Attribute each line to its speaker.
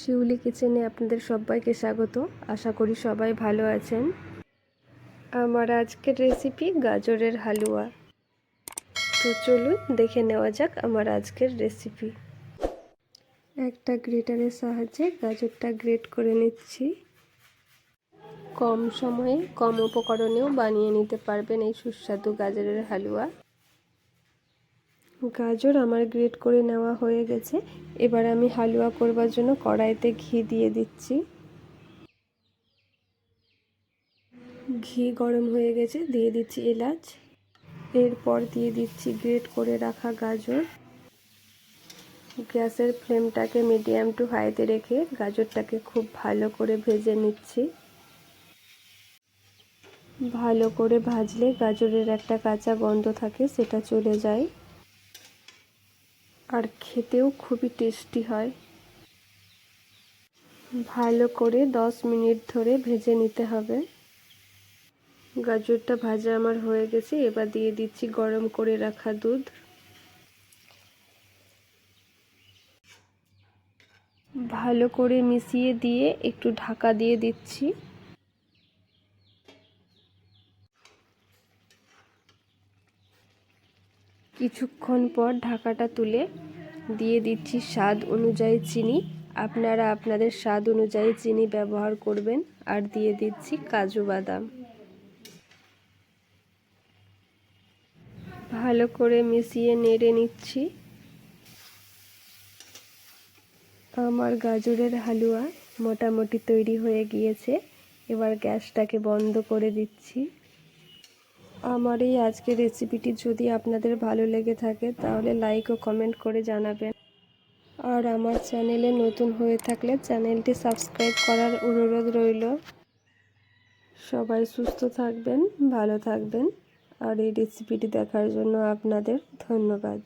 Speaker 1: শিউলি কিচেনে আপনাদের সবাইকে স্বাগত। আশা করি সবাই ভালো আছেন। আমার আজকের রেসিপি গাজরের হালুয়া। তো চলুন দেখে নেওয়া যাক আমার আজকের রেসিপি একটা গ্রেটারের সাহায্যে গাজরটা গ্রেট করে নিচ্ছি। কম সময়ে কম উপকরণেও বানিয়ে নিতে পারবেন এই সুস্বাদু গাজরের হালুয়া। গাজর আমার গ্রেট করে নেওয়া হয়ে গেছে। এবার আমি হালুয়া করবার জন্য কড়াইতে ঘি দিয়ে দিচ্ছি। ঘি গরম হয়ে গেছে, দিয়ে দিচ্ছি এলাচ। এরপর দিয়ে দিচ্ছি গ্রেট করে রাখা গাজর। গ্যাসের ফ্লেমটাকে মিডিয়াম টু হাইতে রেখে গাজরটাকে খুব ভালো করে ভেজে নিচ্ছি। ভালো করে ভাজলে গাজরের একটা কাঁচা গন্ধ থাকে, সেটা চলে যায়। আর খেতেও খুবই টেস্টি হয়। ভালো করে দশ মিনিট ধরে ভেজে নিতে হবে। গাজরটা ভাজা আমার হয়ে গেছে, এবার দিয়ে দিচ্ছি গরম করে রাখা দুধ। ভালো করে মিশিয়ে দিয়ে একটু ঢাকা দিয়ে দিচ্ছি। কিছুক্ষণ পর ঢাকাটা তুলে দিয়ে দিচ্ছি স্বাদ অনুযায়ী চিনি। আপনারা আপনাদের স্বাদ অনুযায়ী চিনি ব্যবহার করবেন আর দিয়ে দিচ্ছি কাজু বাদাম। ভালো করে মিশিয়ে নেড়ে নিচ্ছি। আমার গাজরের হালুয়া মোটামুটি তৈরি হয়ে গিয়েছে। এবার গ্যাসটাকে বন্ধ করে দিচ্ছি। আমার এই আজকের রেসিপিটি যদি আপনাদের ভালো লেগে থাকে, তাহলে লাইক ও কমেন্ট করে জানাবেন। আর আমার চ্যানেলে নতুন হয়ে থাকলে চ্যানেলটি সাবস্ক্রাইব করার অনুরোধ রইল। সবাই সুস্থ থাকবেন, ভালো থাকবেন। আর এই রেসিপিটি দেখার জন্য আপনাদের ধন্যবাদ।